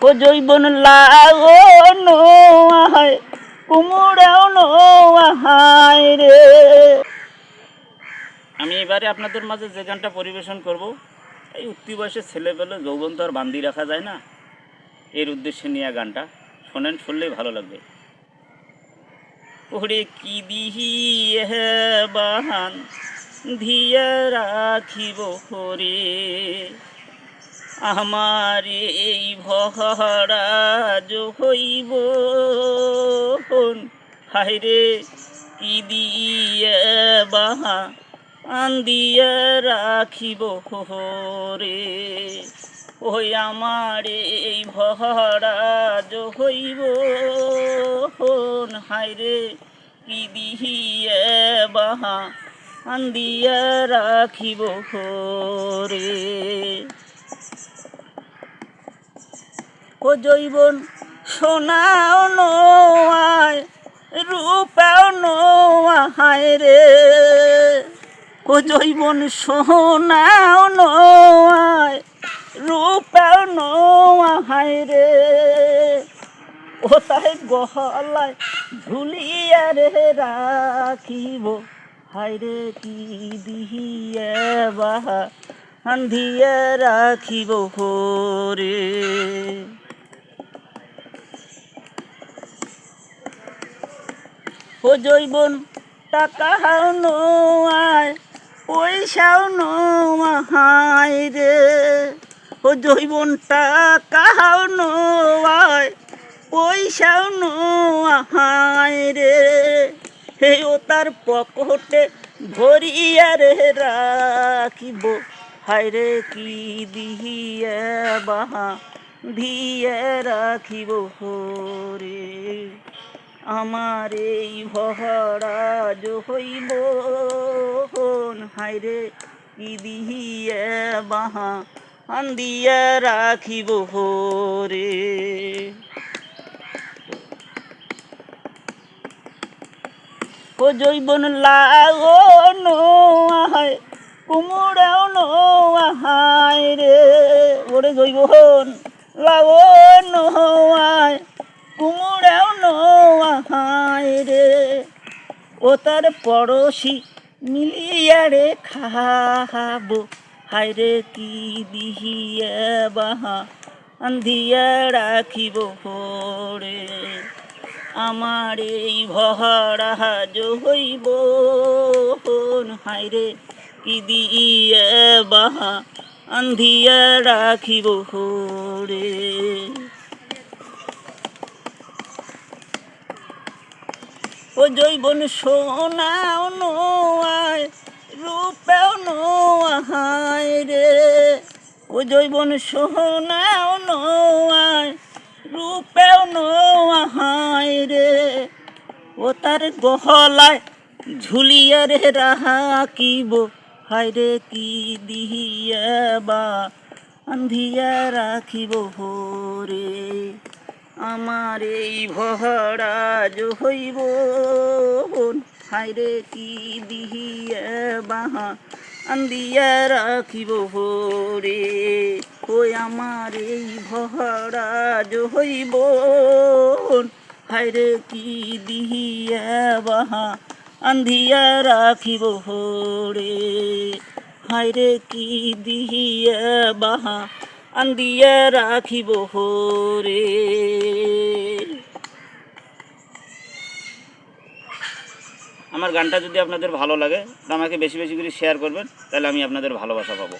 ও জৈবন লাগো আহায় কুমুরাও আহায় রে আমি এবারে আপনাদের মাঝে যে গানটা পরিবেশন করব, এই উত্তি বয়সের ছেলেবেলে যৌবন তো আর বান্দি রাখা যায় না। এর উদ্দেশ্যে নিয়ে গানটা, শোনেন, শুনলেই ভালো লাগবে। ওরে কি দিহি বাহান ধিয়া রাখিব হরে। আমার এই ভরাজ হইব হাইরে কি দিয়ে বাহা আন্দিয়া রাখিব হরে ওই আমার এই ভরাজ হইব হাইরে কি দিয়ে বাহা আন্দিয়া রাখিব হরে ও জৈবন, সোনাও নোয়ায়, রূপাও নোয়াহায় রে। জৈবন, সোনাও নোয়ায়, রূপাও নোয়াহায় রে। ও তাই গহলায় ঝুলিয়া রে রাখিব হায়রে কি দিহিয়া বাহা রাখিব হরে ও জৈবন টাকাও নোয়ায় পয়সাও নোয়াহায় রে। ও জৈবন টাকাও নোয়ায় পয়সাও নোয়াহায় রে। হে ও তার পকটে ভরিয়া রে রাখিব। হায় রে, কি দিহিয়া বাহা দিয়ে রাখিব হরে আমার এই ভরাজ হইব হায়রে কি দিহিয়া বাহা আন্দিয়া রাখিব হরে ও জৈবন লাগো নোয়াহায় কুমুরাও নোয়াহায় রে। ওরে জৈবন লাগো তার পড়োশি মিলিয়া রে হায় রে কি দিহিয়া বাহা, আন্ধিয়া রাখিব হরে আমার এই ভরাজ হইব হাইরে কি দিয়ে বাহা, আন্ধিয়া রাখিব হরে ও জৈবন সোনাও নোয়ায় রূপেও নোয়াহায় রে। ও জৈবন সোনাও নোয়ায় রূপেও নোয়াহায় রে। ও তার গহলায় ঝুলিয়া রে রাখিব, হায় রে কি দিহিয়া বা আন্ধিয়া রাখিব হরে আমার এই ভরাজ হইব হায়রে কি দিহিয়া বাহা, আন্দিয়া রাখিব হরে ওই আমার এই ভরাজ হইব হায়রে কি দিহিয়া বাহা আন্ধিয়া রাখিব হরে হায়রে কি দিহিয়া বাহা আন্দিয়া রাখিব হরে। আমার গানটা যদি আপনাদের ভালো লাগে তো আমাকে বেশি বেশি করে শেয়ার করবেন, তাহলে আমি আপনাদের ভালোবাসা পাবো।